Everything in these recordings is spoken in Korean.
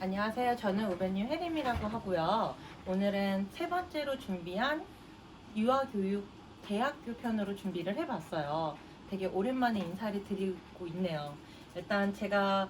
안녕하세요. 저는 우베뉴 혜림이라고 하고요. 오늘은 세 번째로 준비한 유아교육 대학교 편으로 준비를 해봤어요. 되게 오랜만에 인사를 드리고 있네요. 일단 제가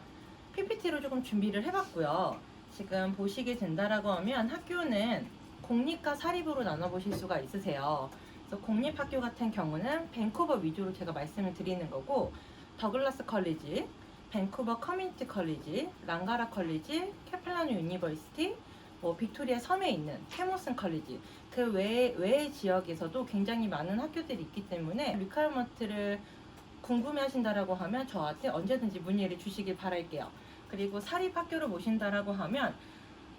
PPT로 조금 준비를 해봤고요. 지금 보시게 된다라고 하면 학교는 공립과 사립으로 나눠보실 수가 있으세요. 그래서 공립학교 같은 경우는 밴쿠버 위주로 제가 말씀을 드리는 거고 더글라스 컬리지, 밴쿠버 커뮤니티 컬리지, 랑가라 컬리지, 캐플라뉴 유니버시티, 뭐 빅토리아 섬에 있는 캐모슨 컬리지 그 외, 외의 지역에서도 굉장히 많은 학교들이 있기 때문에 리카르먼트를 궁금해하신다라고 하면 저한테 언제든지 문의를 주시길 바랄게요. 그리고 사립 학교를 보신다라고 하면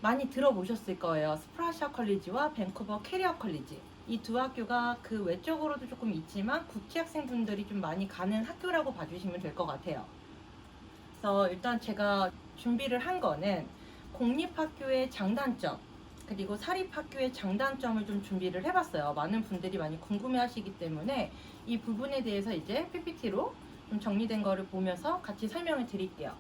많이 들어보셨을 거예요. 스프라샤 컬리지와 밴쿠버 캐리어 컬리지. 이 두 학교가 그 외적으로도 조금 있지만 국제 학생분들이 좀 많이 가는 학교라고 봐주시면 될 것 같아요. 그래서 일단 제가 준비를 한 거는 공립학교의 장단점 그리고 사립학교의 장단점을 좀 준비를 해봤어요. 많은 분들이 많이 궁금해하시기 때문에 이 부분에 대해서 이제 PPT로 좀 정리된 거를 보면서 같이 설명을 드릴게요.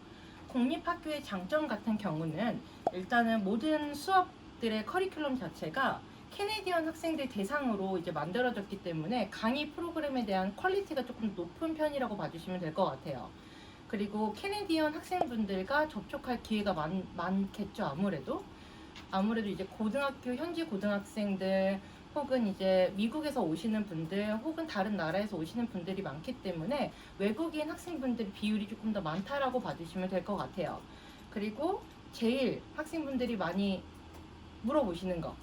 공립학교의 장점 같은 경우는 일단은 모든 수업들의 커리큘럼 자체가 캐네디언 학생들 대상으로 이제 만들어졌기 때문에 강의 프로그램에 대한 퀄리티가 조금 높은 편이라고 봐주시면 될 것 같아요. 그리고 캐네디언 학생분들과 접촉할 기회가 많, 많겠죠, 아무래도. 아무래도 이제 고등학교, 현지 고등학생들, 혹은 이제 미국에서 오시는 분들, 혹은 다른 나라에서 오시는 분들이 많기 때문에 외국인 학생분들 비율이 조금 더 많다라고 봐주시면 될 것 같아요. 그리고 제일 학생분들이 많이 물어보시는 거.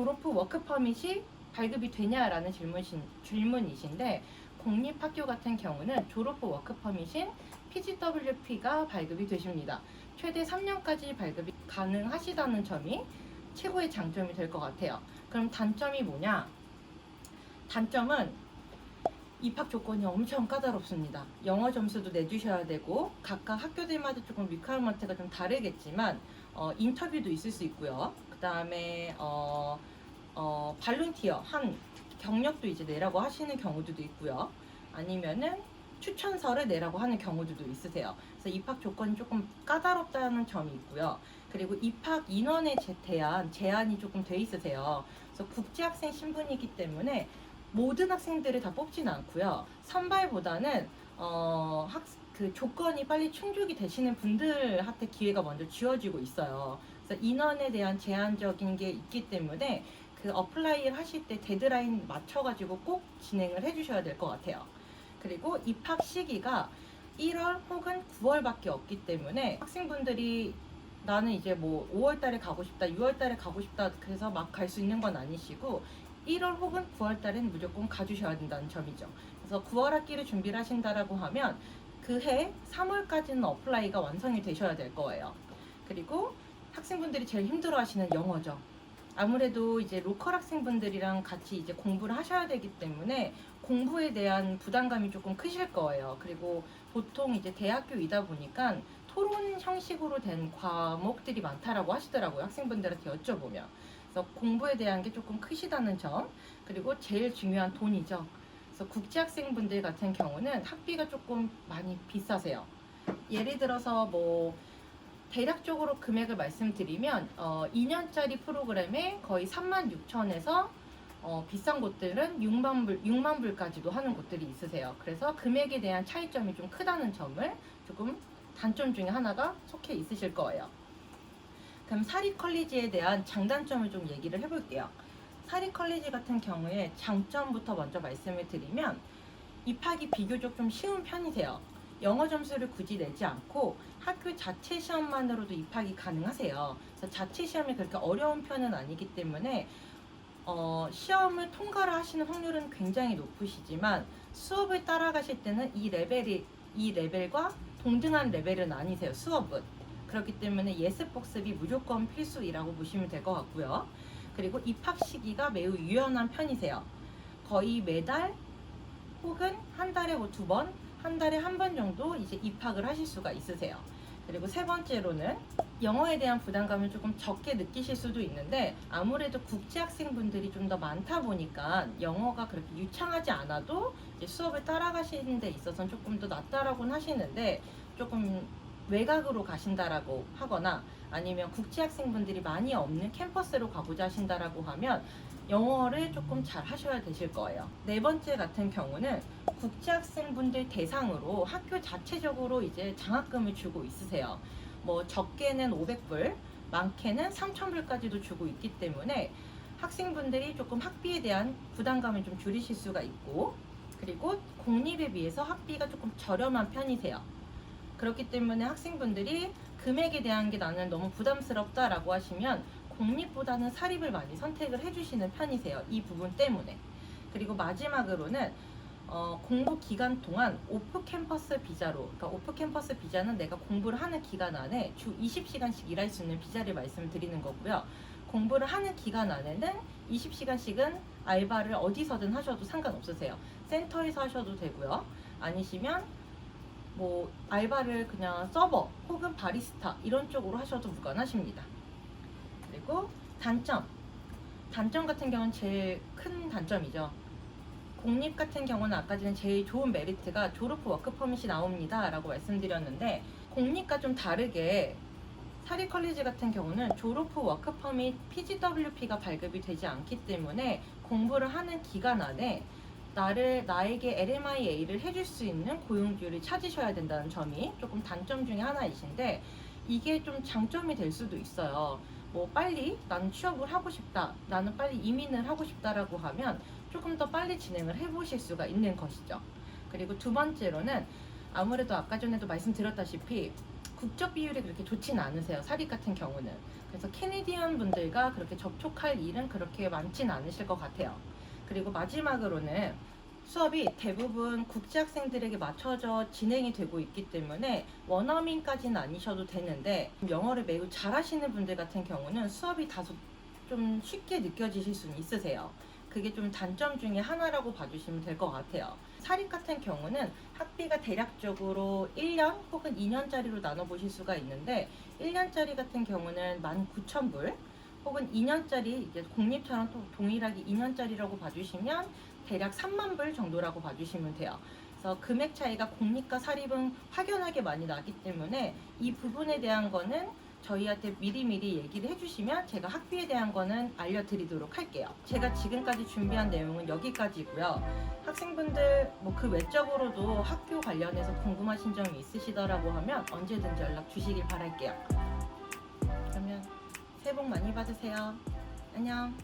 졸업 후 워크 퍼밋이 발급이 되냐라는 질문이신, 질문이신데, 공립학교 같은 경우는 졸업 후 워크 퍼밋인 PGWP가 발급이 되십니다. 최대 3년까지 발급이 가능하시다는 점이 최고의 장점이 될 것 같아요. 그럼 단점이 뭐냐? 단점은 입학 조건이 엄청 까다롭습니다. 영어 점수도 내주셔야 되고 각각 학교들마다 조금 리퀘어먼트가 좀 다르겠지만 어, 인터뷰도 있을 수 있고요. 그 다음에 어, 어, 발룬티어 한 경력도 이제 내라고 하시는 경우들도 있고요. 아니면은 추천서를 내라고 하는 경우들도 있으세요. 그래서 입학 조건이 조금 까다롭다는 점이 있고요. 그리고 입학 인원에 제- 대한 제한이 조금 돼 있으세요. 그래서 국제학생 신분이기 때문에 모든 학생들을 다 뽑지는 않고요. 선발보다는 어, 학, 그 조건이 빨리 충족이 되시는 분들한테 기회가 먼저 주어지고 있어요. 그래서 인원에 대한 제한적인 게 있기 때문에 그 어플라이를 하실 때 데드라인 맞춰가지고 꼭 진행을 해주셔야 될 것 같아요. 그리고 입학 시기가 1월 혹은 9월밖에 없기 때문에 학생분들이 나는 이제 뭐 5월 달에 가고 싶다, 6월 달에 가고 싶다, 그래서 막 갈 수 있는 건 아니시고 1월 혹은 9월 달에는 무조건 가주셔야 된다는 점이죠. 그래서 9월 학기를 준비를 하신다라고 하면 그해 3월까지는 어플라이가 완성이 되셔야 될 거예요. 그리고 학생분들이 제일 힘들어 하시는 영어죠. 아무래도 이제 로컬 학생분들이랑 같이 이제 공부를 하셔야 되기 때문에 공부에 대한 부담감이 조금 크실 거예요. 그리고 보통 이제 대학교이다 보니까 토론 형식으로 된 과목들이 많다라고 하시더라고요. 학생분들한테 여쭤보면. 그래서 공부에 대한 게 조금 크시다는 점. 그리고 제일 중요한 돈이죠. 그래서 국제학생분들 같은 경우는 학비가 조금 많이 비싸세요. 예를 들어서 뭐 대략적으로 금액을 말씀드리면 어, 2년짜리 프로그램에 거의 3만 6천에서 어, 비싼 곳들은 6만 불, 6만 불까지도 하는 곳들이 있으세요. 그래서 금액에 대한 차이점이 좀 크다는 점을 조금 단점 중에 하나가 속해 있으실 거예요. 그럼 사립 컬리지에 대한 장단점을 좀 얘기를 해볼게요. 사립 컬리지 같은 경우에 장점부터 먼저 말씀을 드리면 입학이 비교적 좀 쉬운 편이세요. 영어 점수를 굳이 내지 않고 학교 자체 시험만으로도 입학이 가능하세요. 그래서 자체 시험이 그렇게 어려운 편은 아니기 때문에 어, 시험을 통과를 하시는 확률은 굉장히 높으시지만 수업을 따라가실 때는 이 레벨이 이 레벨과 동등한 레벨은 아니세요. 수업은 그렇기 때문에 예습 복습이 무조건 필수이라고 보시면 될 것 같고요. 그리고 입학 시기가 매우 유연한 편이세요. 거의 매달 혹은 한 달에 뭐 두 번, 한 달에 한 번 정도 이제 입학을 하실 수가 있으세요. 그리고 세 번째로는 영어에 대한 부담감을 조금 적게 느끼실 수도 있는데 아무래도 국제 학생분들이 좀 더 많다 보니까 영어가 그렇게 유창하지 않아도 수업을 따라가시는 데 있어서는 조금 더 낫다라고는 하시는데 조금 외곽으로 가신다라고 하거나 아니면 국제 학생분들이 많이 없는 캠퍼스로 가고자 하신다라고 하면 영어를 조금 잘 하셔야 되실 거예요. 네 번째 같은 경우는 국제 학생분들 대상으로 학교 자체적으로 이제 장학금을 주고 있으세요. 뭐 적게는 500불, 많게는 3,000불까지도 주고 있기 때문에 학생분들이 조금 학비에 대한 부담감을 좀 줄이실 수가 있고 그리고 공립에 비해서 학비가 조금 저렴한 편이세요. 그렇기 때문에 학생분들이 금액에 대한 게 나는 너무 부담스럽다라고 하시면 공립보다는 사립을 많이 선택을 해주시는 편이세요. 이 부분 때문에. 그리고 마지막으로는 어, 공부 기간 동안 오프 캠퍼스 비자로, 그러니까 오프 캠퍼스 비자는 내가 공부를 하는 기간 안에 주 20시간씩 일할 수 있는 비자를 말씀드리는 거고요. 공부를 하는 기간 안에는 20시간씩은 알바를 어디서든 하셔도 상관없으세요. 센터에서 하셔도 되고요. 아니시면 뭐 알바를 그냥 서버 혹은 바리스타 이런 쪽으로 하셔도 무관하십니다. 그리고 단점. 단점 같은 경우는 제일 큰 단점이죠. 공립 같은 경우는 아까 전에 제일 좋은 메리트가 졸업 후 워크 퍼밋이 나옵니다. 라고 말씀드렸는데 공립과 좀 다르게 사립 컬리지 같은 경우는 졸업 후 워크 퍼밋 PGWP가 발급이 되지 않기 때문에 공부를 하는 기간 안에 나를 나에게 LMIA를 해줄 수 있는 고용주를 찾으셔야 된다는 점이 조금 단점 중에 하나이신데 이게 좀 장점이 될 수도 있어요. 뭐 빨리 나는 취업을 하고 싶다, 나는 빨리 이민을 하고 싶다라고 하면 조금 더 빨리 진행을 해보실 수가 있는 것이죠. 그리고 두 번째로는 아무래도 아까 전에도 말씀드렸다시피 국적 비율이 그렇게 좋지는 않으세요. 사립 같은 경우는. 그래서 캐네디언 분들과 그렇게 접촉할 일은 그렇게 많지는 않으실 것 같아요. 그리고 마지막으로는 수업이 대부분 국제 학생들에게 맞춰져 진행이 되고 있기 때문에 원어민까지는 아니셔도 되는데 영어를 매우 잘하시는 분들 같은 경우는 수업이 다소 좀 쉽게 느껴지실 수는 있으세요. 그게 좀 단점 중에 하나라고 봐주시면 될 것 같아요. 사립 같은 경우는 학비가 대략적으로 1년 혹은 2년짜리로 나눠보실 수가 있는데 1년짜리 같은 경우는 19,000불 혹은 2년짜리 이제 공립처럼 또 동일하게 2년짜리라고 봐주시면 대략 3만 불 정도라고 봐주시면 돼요. 그래서 금액 차이가 공립과 사립은 확연하게 많이 나기 때문에 이 부분에 대한 거는 저희한테 미리미리 얘기를 해주시면 제가 학비에 대한 거는 알려드리도록 할게요. 제가 지금까지 준비한 내용은 여기까지고요. 학생분들 뭐 그 외적으로도 학교 관련해서 궁금하신 점이 있으시더라고 하면 언제든지 연락 주시길 바랄게요. 새해 복 많이 받으세요. 안녕.